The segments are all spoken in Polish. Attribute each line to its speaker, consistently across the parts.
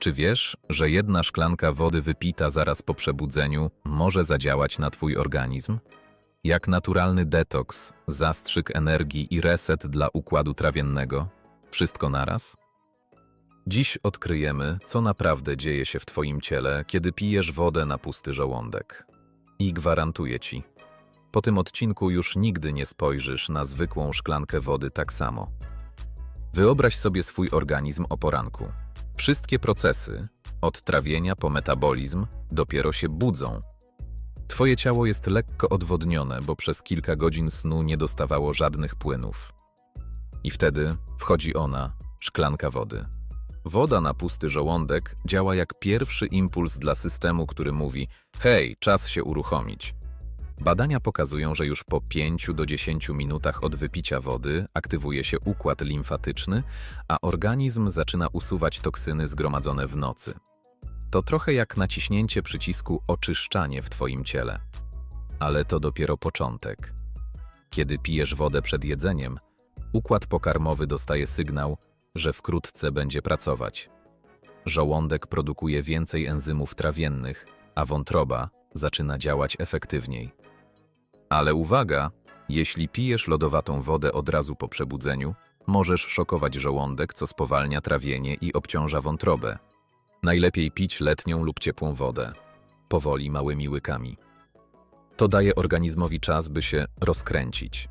Speaker 1: Czy wiesz, że jedna szklanka wody wypita zaraz po przebudzeniu może zadziałać na twój organizm? Jak naturalny detoks, zastrzyk energii i reset dla układu trawiennego? Wszystko naraz? Dziś odkryjemy, co naprawdę dzieje się w twoim ciele, kiedy pijesz wodę na pusty żołądek. I gwarantuję ci, po tym odcinku już nigdy nie spojrzysz na zwykłą szklankę wody tak samo. Wyobraź sobie swój organizm o poranku. Wszystkie procesy, od trawienia po metabolizm, dopiero się budzą. Twoje ciało jest lekko odwodnione, bo przez kilka godzin snu nie dostawało żadnych płynów. I wtedy wchodzi ona, szklanka wody. Woda na pusty żołądek działa jak pierwszy impuls dla systemu, który mówi: Hej, czas się uruchomić. Badania pokazują, że już po 5 do 10 minutach od wypicia wody aktywuje się układ limfatyczny, a organizm zaczyna usuwać toksyny zgromadzone w nocy. To trochę jak naciśnięcie przycisku oczyszczanie w Twoim ciele. Ale to dopiero początek. Kiedy pijesz wodę przed jedzeniem, układ pokarmowy dostaje sygnał, że wkrótce będzie pracować. Żołądek produkuje więcej enzymów trawiennych, a wątroba zaczyna działać efektywniej. Ale uwaga, jeśli pijesz lodowatą wodę od razu po przebudzeniu, możesz szokować żołądek, co spowalnia trawienie i obciąża wątrobę. Najlepiej pić letnią lub ciepłą wodę, powoli małymi łykami. To daje organizmowi czas, by się rozkręcić.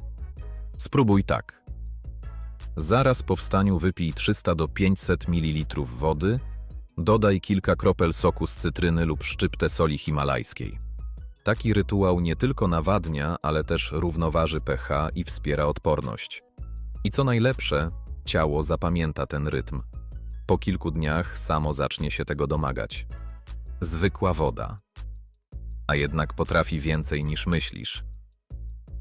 Speaker 1: Spróbuj tak. Zaraz po wstaniu wypij 300 do 500 ml wody, dodaj kilka kropel soku z cytryny lub szczyptę soli himalajskiej. Taki rytuał nie tylko nawadnia, ale też równoważy pH i wspiera odporność. I co najlepsze, ciało zapamięta ten rytm. Po kilku dniach samo zacznie się tego domagać. Zwykła woda. A jednak potrafi więcej niż myślisz.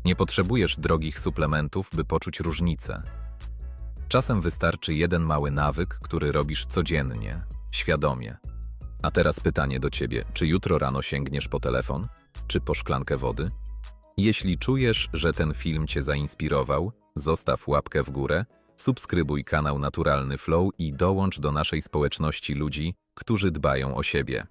Speaker 1: Nie potrzebujesz drogich suplementów, by poczuć różnicę. Czasem wystarczy jeden mały nawyk, który robisz codziennie, świadomie. A teraz pytanie do ciebie: czy jutro rano sięgniesz po telefon, czy po szklankę wody? Jeśli czujesz, że ten film cię zainspirował, zostaw łapkę w górę, subskrybuj kanał Naturalny Flow i dołącz do naszej społeczności ludzi, którzy dbają o siebie.